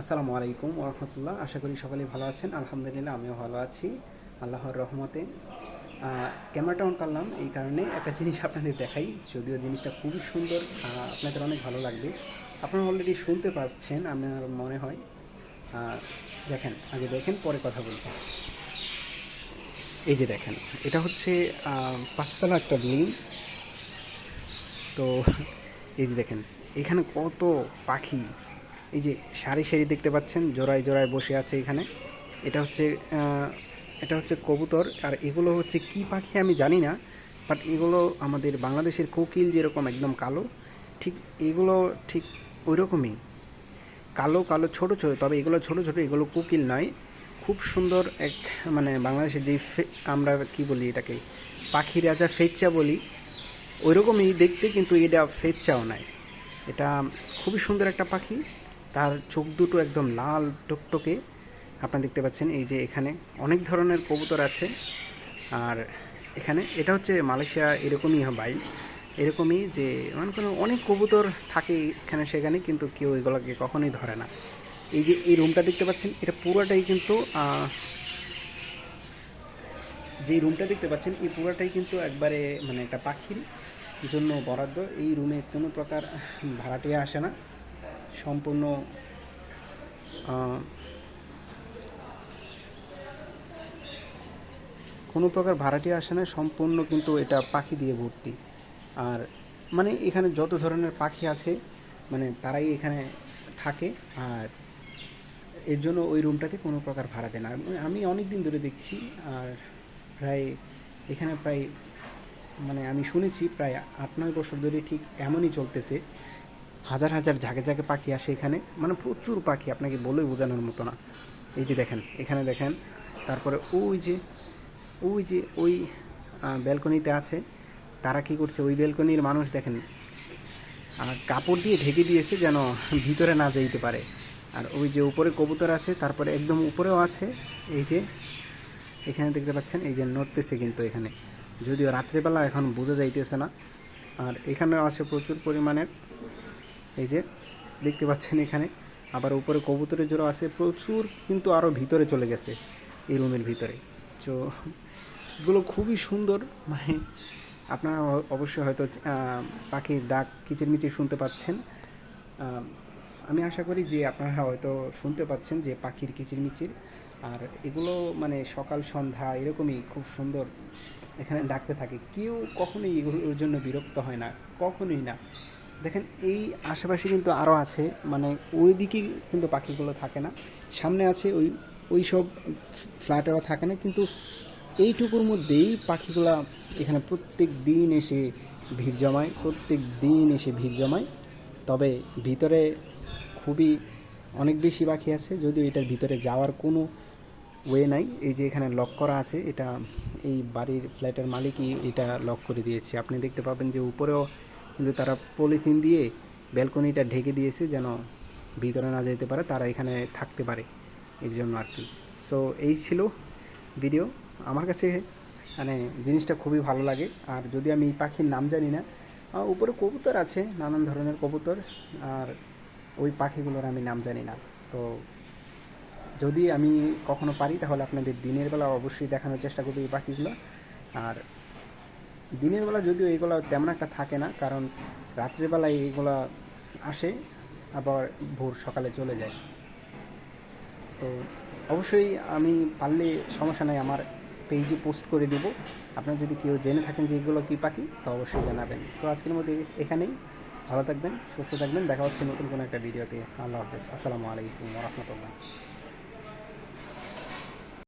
আসসালামু আলাইকুম ওরহমতুল্লাহ আশা করি সকলেই ভালো আছেন। আলহামদুলিল্লাহ, আমিও ভালো আছি। আল্লাহর রহমতে। ক্যামেরাটা অন করলাম এই কারণে একটা জিনিস আপনাদের দেখাই, যদিও জিনিসটা খুবই সুন্দর আপনাদের অনেক ভালো লাগবে। আপনারা অলরেডি শুনতে পাচ্ছেন, আমার মনে হয়। দেখেন, আগে দেখেন, পরে কথা বলব। এই যে দেখেন, এটা হচ্ছে পাঁচতলা একটা বিল্ডিং তো, এই যে দেখেন, এখানে কত পাখি এই যে সারি সারি দেখতে পাচ্ছেন, জোড়ায় জোড়ায় বসে আছে এখানে। এটা হচ্ছে এটা হচ্ছে কবুতর, আর এগুলো হচ্ছে কি পাখি আমি জানি না বাট এগুলো আমাদের বাংলাদেশের কোকিল যেরকম একদম কালো, ঠিক এগুলো ঠিক ওই রকমই কালো কালো, ছোট ছোট, তবে এগুলো ছোট ছোট, এগুলো কোকিল নয়। খুব সুন্দর এক মানে বাংলাদেশের যে আমরা কি বলি এটাকে, পাখি রাজা ফেচ্চা বলি ওই রকমই দেখতে কিন্তু এটা ফেচ্চাও নয়। এটা খুবই সুন্দর একটা পাখি। তার চোখ দুটো একদম লাল টকটকে। আপনারা দেখতে পাচ্ছেন এই যে এখানে অনেক ধরনের কবুতর আছে। আর এখানে এটা হচ্ছে মালয়েশিয়া এরকমই ভাই। এরকমই যে মানে কোনো অনেক কবুতর থাকে এখানে সেখানে, কিন্তু কেউ এগুলোকে কখনোই ধরে না। এই যে এই রুমটা দেখতে পাচ্ছেন, এটা পুরোটাই কিন্তু যে রুমটা দেখতে পাচ্ছেন, এই পুরোটাই কিন্তু একবারে মানে একটা পাখির জন্য বরাদ্দ। এই রুমে কোনো প্রকার ভাড়াটিয়া আসে না। সম্পূর্ণ কোনো প্রকার ভাড়াটি আসে না, সম্পূর্ণ কিন্তু এটা পাখি দিয়ে ভর্তি। আর মানে এখানে যত ধরনের পাখি আছে মানে তারাই এখানে থাকে, আর এর জন্য ওই রুমটাতে কোনো প্রকার ভাড়া দেয় না। আমি- অনেক দিন ধরে দেখছি, আর প্রায় এখানে প্রায় মানে আমি শুনেছি প্রায় আট নয় বছর ধরে ঠিক এমনই চলতেছে হাজার হাজার ঝাঁকে ঝাঁকে পাখি আসে এখানে। মানে প্রচুর পাখি, আপনাকে বলে বোঝানোর মতো না। এই যে দেখেন, এখানে দেখেন, তারপরে ওই যে ওই যে ওই ব্যালকনিতে আছে। তারা কি করছে? ওই ব্যালকনির মানুষ দেখেন কাপড় দিয়ে ঢেকে দিয়েছে যেন ভিতরে না যাইতে পারে। আর ওই যে উপরে কবুতর আছে, তারপরে একদম উপরেও আছে। এই যে, এখানে দেখতে পাচ্ছেন, এই যে নড়তেছে কিন্তু এখানে। যদিও রাত্রেবেলা এখন বোঝা যাইতেছে না। আর এখানেও আছে প্রচুর পরিমাণের এই যে দেখতে পাচ্ছেন এখানে। আবার উপরে কবুতরের জোড়া আছে, প্রচুর কিন্তু আরও ভিতরে চলে গেছে এই রুমের ভিতরে। তো এগুলো খুবই সুন্দর মানে আপনারা অবশ্যই হয়তো পাখির ডাক কিচিরমিচির শুনতে পাচ্ছেন। আমি আশা করি যে আপনারা হয়তো শুনতে পাচ্ছেন যে পাখির কিচিরমিচির আর এগুলো মানে সকাল, সন্ধ্যা এরকমই খুব সুন্দর এখানে ডাকতে থাকে। কেউ কখনোই এগুলোর জন্য বিরক্ত হয় না, কখনোই না। দেখেন, এই আশেপাশে কিন্তু আরও আছে মানে ওই দিকে কিন্তু পাখিগুলো থাকে না। সামনে আছে ওই ওই সব ফ্ল্যাটেও থাকে না, কিন্তু এইটুকুর মধ্যেই পাখিগুলা এখানে প্রত্যেক দিন এসে ভিড় জমায়, প্রত্যেক দিন এসে ভিড় জমায়। তবে ভিতরে খুবই অনেক বেশি পাখি আছে, যদিও এটার ভিতরে যাওয়ার কোনো ওয়ে নাই। এই যে এখানে লক করা আছে, এটা এই বাড়ির ফ্ল্যাটের মালিকই এটা লক করে দিয়েছে। আপনি দেখতে পাবেন যে উপরেও কিন্তু তারা পলিথিন দিয়ে ব্যালকনিটা ঢেকে দিয়েছে যেন ভিতরে না যেতে পারে, তারা এখানে থাকতে পারে এর জন্য আর কি। সো এই ছিল ভিডিও আমার কাছে মানে জিনিসটা খুবই ভালো লাগে। আর যদি আমি পাখির নাম জানি না উপরে কবুতর আছে, নানান ধরনের কবুতর, আর ওই পাখিগুলোর আমি নাম জানি না। তো, যদি আমি কখনো পারি, তাহলে আপনাদের দিনের বেলা অবশ্যই দেখানোর চেষ্টা করব এই পাখিগুলো। আর দিনের বেলা যদিও এগুলো তেমন একটা থাকে না, কারণ রাত্রিবেলায় এইগুলো আসে, আবার ভোর সকালে চলে যায়। তো অবশ্যই আমি পারলে সমস্যা নাই, আমার পেজে পোস্ট করে দেব। আপনারা যদি কেউ জেনে থাকেন যে এগুলো কী পাখি, তো অবশ্যই জানাবেন। সো আজকের মধ্যে এখানেই। ভালো থাকবেন, সুস্থ থাকবেন, দেখা হচ্ছে নতুন কোনো একটা ভিডিওতে। আল্লাহ হাফেজ। আসসালামু আলাইকুম রহমতুল্লাহ।